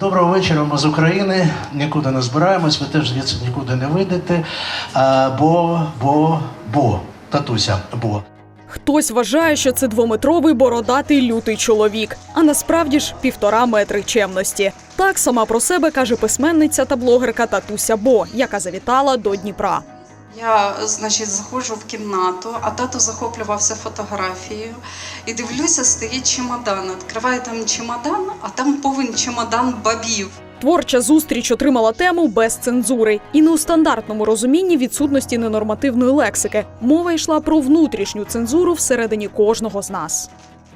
Доброго вечора, ми з України. Нікуди не збираємось, ви теж звідси нікуди не вийдете. Бо, бо, бо, татуся, бо. Хтось вважає, що це двометровий бородатий лютий чоловік, а насправді ж півтора метри чемності. Так сама про себе каже письменниця та блогерка Татуся Бо, яка завітала до Дніпра. Я, значить, заходжу в кімнату, а тато захоплювався фотографією. І дивлюся, стоїть чемодан. Відкриваю там чемодан, а там повен чемодан бабів. Творча зустріч отримала тему без цензури і не у стандартному розумінні відсутності ненормативної лексики. Мова йшла про внутрішню цензуру всередині кожного з нас.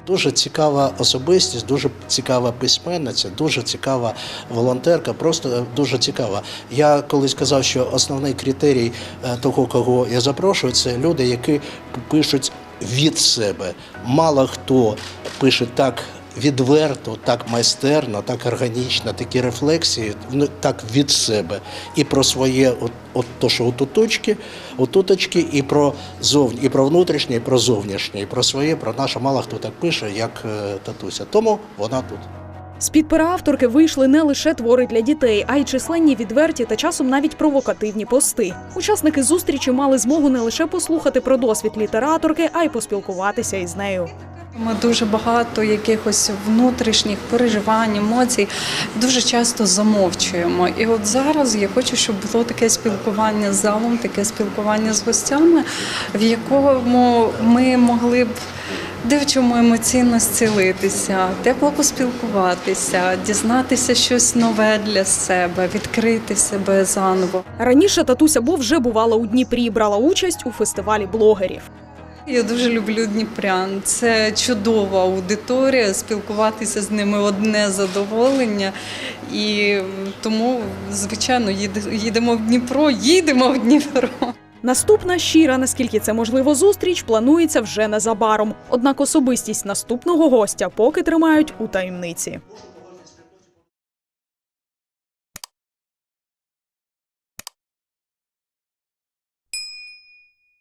Дуже цікава особистість, дуже цікава письменниця, дуже цікава волонтерка, просто дуже цікава. Я колись казав, що основний критерій е, того, кого я запрошую, це люди, які пишуть від себе. Мало хто пише так. Відверто, так майстерно, так органічно, такі рефлексії, ну, так від себе. І про своє, от, от то, що отуточки, отуточки, і про зовні, і про внутрішнє, і про зовнішнє, і про своє, про наше. Мало хто так пише, як е, татуся. Тому вона тут. З-під пера авторки вийшли не лише твори для дітей, а й численні відверті та часом навіть провокативні пости. Учасники зустрічі мали змогу не лише послухати про досвід літераторки, а й поспілкуватися із нею. Ми дуже багато якихось внутрішніх переживань, емоцій дуже часто замовчуємо. І от зараз я хочу, щоб було таке спілкування з залом, таке спілкування з гостями, в якому ми могли б. Де емоційно зцілитися, тепло поспілкуватися, дізнатися щось нове для себе, відкрити себе заново. Раніше татуся Бо вже бувала у Дніпрі, брала участь у фестивалі блогерів. Я дуже люблю Дніпрян. Це чудова аудиторія. Спілкуватися з ними одне задоволення. І тому, звичайно, їдемо в Дніпро, їдемо в Дніпро. Наступна щира, наскільки це можливо, зустріч планується вже незабаром. Однак особистість наступного гостя поки тримають у таємниці.